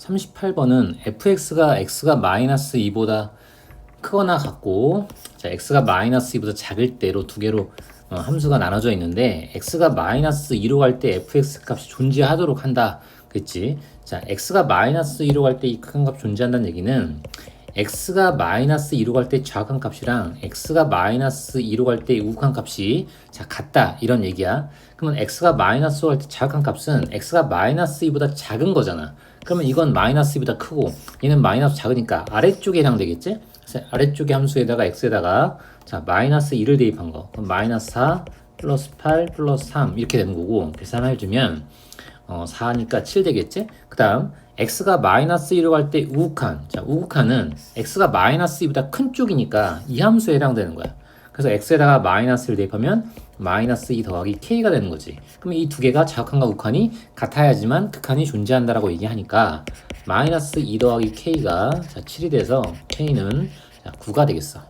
38번은 fx가 x가 마이너스 2보다 크거나 같고 자 x가 마이너스 2보다 작을 때로 두 개로 어, 함수가 나눠져 있는데 x가 마이너스 2로 갈 때 fx 값이 존재하도록 한다 그랬지. 자 x가 마이너스 2로 갈 때 이 큰 값 존재한다는 얘기는 x가 마이너스 2로 갈때 정확한 값이랑 x가 마이너스 2로 갈 때 우극한 값이 자 같다. 이런 얘기야. 그러면 x가 마이너스 5갈때 정확한 값은 x가 마이너스 2보다 작은 거잖아. 그러면 이건 마이너스 2보다 크고 얘는 마이너스 작으니까 아래쪽에 해당되겠지? 아래쪽의 함수에다가 x에다가 자 마이너스 2를 대입한 거. 그럼 마이너스 4 플러스 8 플러스 3 이렇게 되는 거고 계산해주면 어, 4니까 7 되겠지? 그 다음 x가 마이너스 1로 갈 때 우극한. 자 우극한은 x가 마이너스 2보다 큰 쪽이니까 이 함수에 해당되는 거야. 그래서 x에다가 마이너스를 대입하면 마이너스 2 더하기 k가 되는 거지. 그럼 이 두 개가 좌극한과 우극한이 같아야지만 극한이 존재한다라고 얘기하니까 마이너스 2 더하기 k가 자 7이 돼서 k는 자 9가 되겠어